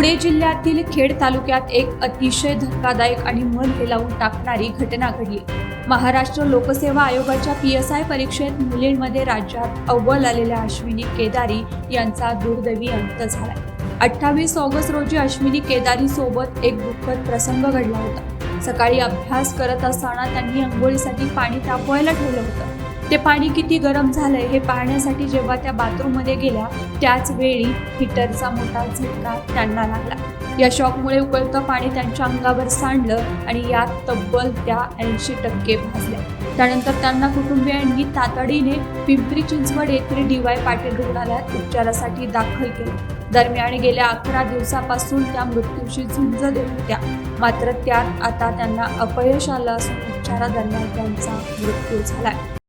पुणे जिल्ह्यातील खेड तालुक्यात एक अतिशय धक्कादायक आणि मन हेलावून टाकणारी घटना घडली. महाराष्ट्र लोकसेवा आयोगाच्या पी एस आय परीक्षेत मुलींमध्ये राज्यात अव्वल आलेल्या अश्विनी केदारी यांचा दुर्दैवी अंत झाला अठ्ठावीस ऑगस्ट रोजी अश्विनी केदारी सोबत एक दुःखद प्रसंग घडला होता. सकाळी अभ्यास करत असताना त्यांनी अंघोळीसाठी पाणी तापवायला ठेवलं होतं. ते पाणी किती गरम झालंय हे पाहण्यासाठी जेव्हा त्या बाथरूममध्ये गेल्या त्याच वेळी हिटरचा मोठा झटका त्यांना लागला. या शॉकमुळे उकळतं पाणी त्यांच्या अंगावर सांडलं आणि यात तब्बल त्या ऐंशी टक्के भाजल्या. त्यानंतर त्यांना कुटुंबियांनी तातडीने पिंपरी चिंचवड येथील डी वाय पाटील रुग्णालयात उपचारासाठी दाखल केले. दरम्यान गेल्या अकरा दिवसापासून त्या मृत्यूशी झुंज देत होत्या. मात्र त्यात आता त्यांना अपयश आलं असून उपचारादरम्यान त्यांचा मृत्यू झालाय.